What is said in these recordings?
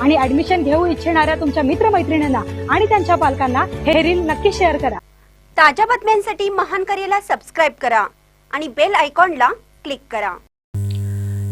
आणि ऍडमिशन घेऊ इच्छिणाऱ्या तुमच्या मित्रमैत्रिणींना आणि त्यांच्या पालकांना हे रील नक्की शेअर करा. ताज्या बातम्यांसाठी महान करेला सबस्क्राईब करा आणि बेल आयकॉनला क्लिक करा.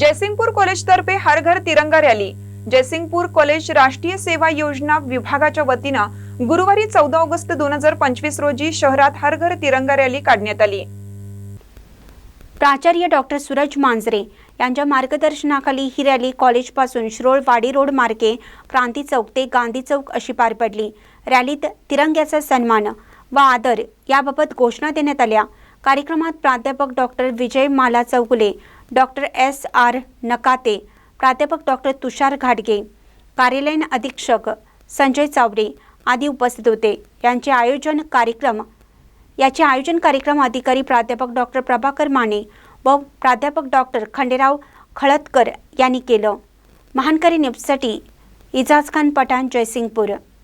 जयसिंगपूर कॉलेजतर्फे हर घर तिरंगा रॅली जयसिंगपूर कॉलेज राष्ट्रीय सेवा योजना विभागाच्या वतीनं गुरुवारी चौदा ऑगस्ट दोन हजार पंचवीस रोजी शहरात हर घर तिरंगा रॅली काढण्यात आली. प्राचार्य डॉक्टर सूरज मांजरे यांच्या मार्गदर्शनाखाली ही रॅली कॉलेजपासून शिरोळ वाडी रोड मार्गे क्रांती चौक ते गांधी चौक अशी पार पडली. रॅलीत तिरंग्याचा सन्मान व आदर याबाबत घोषणा देण्यात आल्या. कार्यक्रमात प्राध्यापक doctor Vijay Mala Chougule doctor S. R. Nakate प्राध्यापक डॉक्टर तुषार घाटगे कार्यालयीन अधीक्षक संजय चावरे आदी उपस्थित होते. यांचे आयोजन कार्यक्रम याचे आयोजन कार्यक्रम अधिकारी प्राध्यापक डॉक्टर प्रभाकर माने व प्राध्यापक डॉक्टर खंडेराव खळदकर यांनी केलं. महानकरी न्यूजसाठी इजाज खान पठाण जयसिंगपूर.